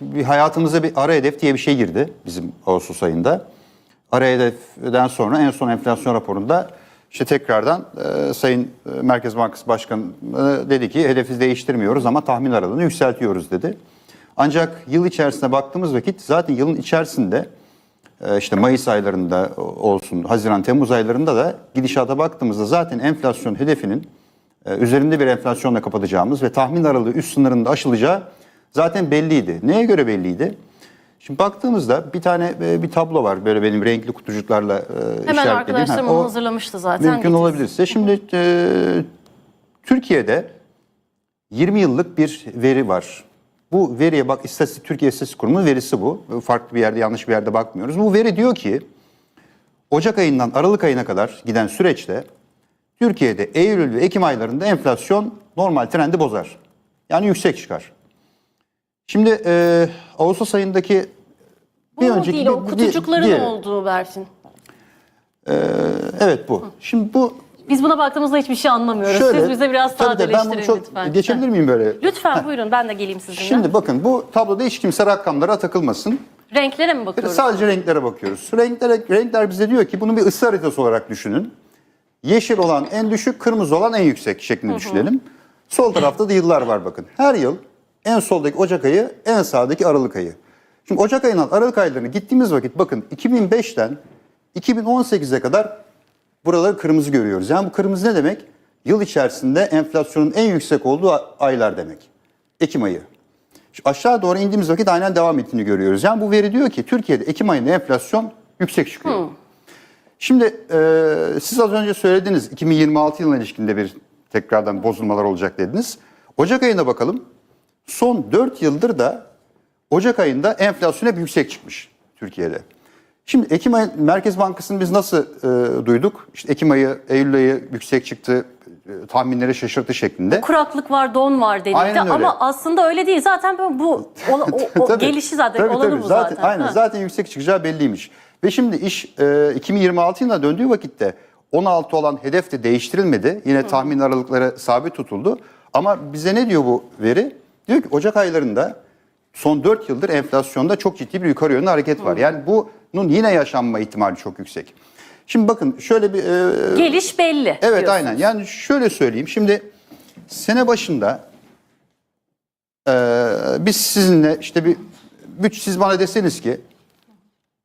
bir hayatımıza bir ara hedef diye bir şey girdi bizim Ağustos ayında. Ara hedeften sonra en son enflasyon raporunda işte tekrardan e, Sayın e, Merkez Bankası Başkanı e, dedi ki hedefi değiştirmiyoruz ama tahmin aralığını yükseltiyoruz dedi. Ancak yıl içerisinde baktığımız vakit zaten yılın içerisinde e, işte Mayıs aylarında olsun, Haziran, Temmuz aylarında da gidişata baktığımızda zaten enflasyon hedefinin e, üzerinde bir enflasyonla kapatacağımız ve tahmin aralığı üst sınırının da aşılacağı zaten belliydi. Neye göre belliydi? Şimdi baktığımızda bir tane e, bir tablo var böyle benim renkli kutucuklarla e, Hemen işaretlediğim. arkadaşlarım Ha, onu hazırlamıştı zaten. Mümkün getirsin. olabilirse. Şimdi e, Türkiye'de 20 yıllık bir veri var. Bu veriye bak istatistik Türkiye İstatistik Kurumu'nun verisi bu. Farklı bir yerde yanlış bir yerde bakmıyoruz. Bu veri diyor ki Ocak ayından Aralık ayına kadar giden süreçte Türkiye'de Eylül ve Ekim aylarında enflasyon normal trendi bozar. Yani yüksek çıkar. Şimdi e, Ağustos ayındaki Bu mu değil o bir- bir- kutucukların diğeri. olduğu Berfin. Evet bu. Şimdi bu Biz buna baktığımızda hiçbir şey anlamıyoruz. şöyle. Siz bize biraz de ben bunu sadeleştirin çok lütfen. geçebilir miyim böyle? Lütfen buyurun ben de geleyim sizinle. Şimdi bakın bu tabloda hiç kimse rakamlara takılmasın. Renklere mi bakıyoruz? Sadece renklere bakıyoruz. Renkler, renkler bize diyor ki bunu bir ısı haritası olarak düşünün. Yeşil olan en düşük, kırmızı olan en yüksek şeklinde düşünelim. Sol tarafta da yıllar var bakın. Her yıl en soldaki Ocak ayı, en sağdaki Aralık ayı. Şimdi Ocak ayından Aralık aylarına gittiğimiz vakit bakın 2005'ten 2018'e kadar buraları kırmızı görüyoruz. Yani bu kırmızı ne demek? Yıl içerisinde enflasyonun en yüksek olduğu aylar demek. Ekim ayı. Şu aşağı doğru indiğimiz vakit aynen devam ettiğini görüyoruz. Yani bu veri diyor ki Türkiye'de Ekim ayında enflasyon yüksek çıkıyor. Şimdi e, siz az önce söylediniz 2026 yılına ilişkinde bir tekrardan bozulmalar olacak dediniz. Ocak ayına bakalım. Son 4 yıldır da Ocak ayında enflasyon hep yüksek çıkmış Türkiye'de. Şimdi Ekim ayı Merkez Bankası'nı biz nasıl e, duyduk? İşte Ekim ayı, Eylül ayı yüksek çıktı, e, tahminleri şaşırttı şeklinde. Kuraklık var, don var denildi Aynen öyle. ama aslında öyle değil. Zaten bu, bu ola- o, o Tabii. gelişi zaten Tabii, olanı tabii. bu zaten. zaten. Aynen Ha. zaten yüksek çıkacağı belliymiş. Ve şimdi iş e, 2026 yılına döndüğü vakitte 16 olan hedef de değiştirilmedi. Yine tahmin aralıkları sabit tutuldu. Ama bize ne diyor bu veri? Diyor ki Ocak aylarında son 4 yıldır enflasyonda çok ciddi bir yukarı yönlü hareket var. Yani bunun yine yaşanma ihtimali çok yüksek. Şimdi bakın şöyle bir e, Geliş belli. Evet diyorsun. aynen. Yani şöyle söyleyeyim. Şimdi sene başında eee, biz sizinle işte bir büt siz bana deseniz ki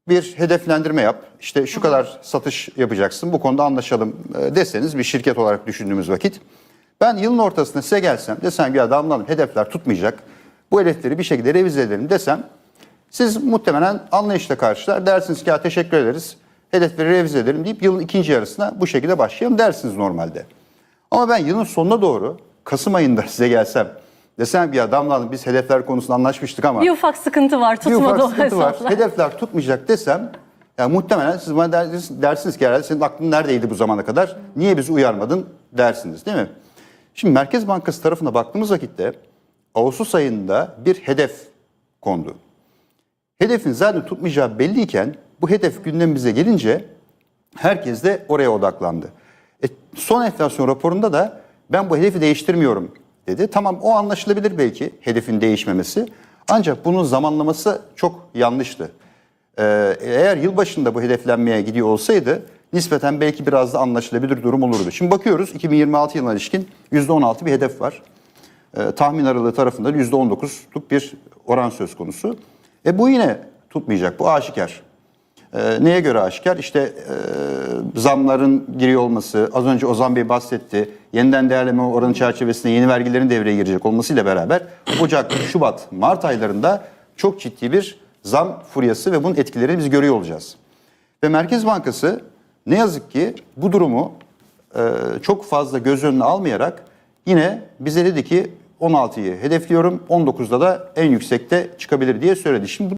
bir hedeflendirme yap. İşte şu kadar satış yapacaksın. Bu konuda anlaşalım eee, deseniz bir şirket olarak düşündüğümüz vakit ben yılın ortasında size gelsem desem ya Damla Hanım hedefler tutmayacak. Bu hedefleri bir şekilde revize edelim desem siz muhtemelen anlayışla karşılar. Dersiniz ki ya teşekkür ederiz. Hedefleri revize edelim deyip yılın ikinci yarısına bu şekilde başlayalım dersiniz normalde. Ama ben yılın sonuna doğru Kasım ayında size gelsem desem ki ya Damla biz hedefler konusunda anlaşmıştık ama Bir ufak sıkıntı var. bir Tutmadı ufak o sıkıntı var. hesaplar. Hedefler tutmayacak desem ya muhtemelen siz bana dersiniz, dersiniz ki herhalde senin aklın neredeydi bu zamana kadar? Niye bizi uyarmadın dersiniz değil mi? Şimdi Merkez Bankası tarafına baktığımız vakitte Ağustos ayında bir hedef kondu. Hedefin zaten tutmayacağı belliyken bu hedef gündemimize gelince herkes de oraya odaklandı. E, son enflasyon raporunda da ben bu hedefi değiştirmiyorum dedi. Tamam o anlaşılabilir belki hedefin değişmemesi. Ancak bunun zamanlaması çok yanlıştı. Ee, eğer yılbaşında bu hedeflenmeye gidiyor olsaydı nispeten belki biraz da anlaşılabilir durum olurdu. Şimdi bakıyoruz 2026 yılına ilişkin %16 bir hedef var. Ee, tahmin aralığı tarafında %19'luk bir oran söz konusu. E bu yine tutmayacak, bu aşikar. Ee, neye göre aşikar? İşte e, zamların giriyor olması, az önce Ozan Bey bahsetti, yeniden değerleme oranı çerçevesinde yeni vergilerin devreye girecek olmasıyla beraber Ocak, Şubat, Mart aylarında çok ciddi bir zam furyası ve bunun etkilerini biz görüyor olacağız. Ve Merkez Bankası ne yazık ki bu durumu e, çok fazla göz önüne almayarak yine bize dedi ki 16'yı hedefliyorum, 19'da da en yüksekte çıkabilir diye söyledi. Şimdi bu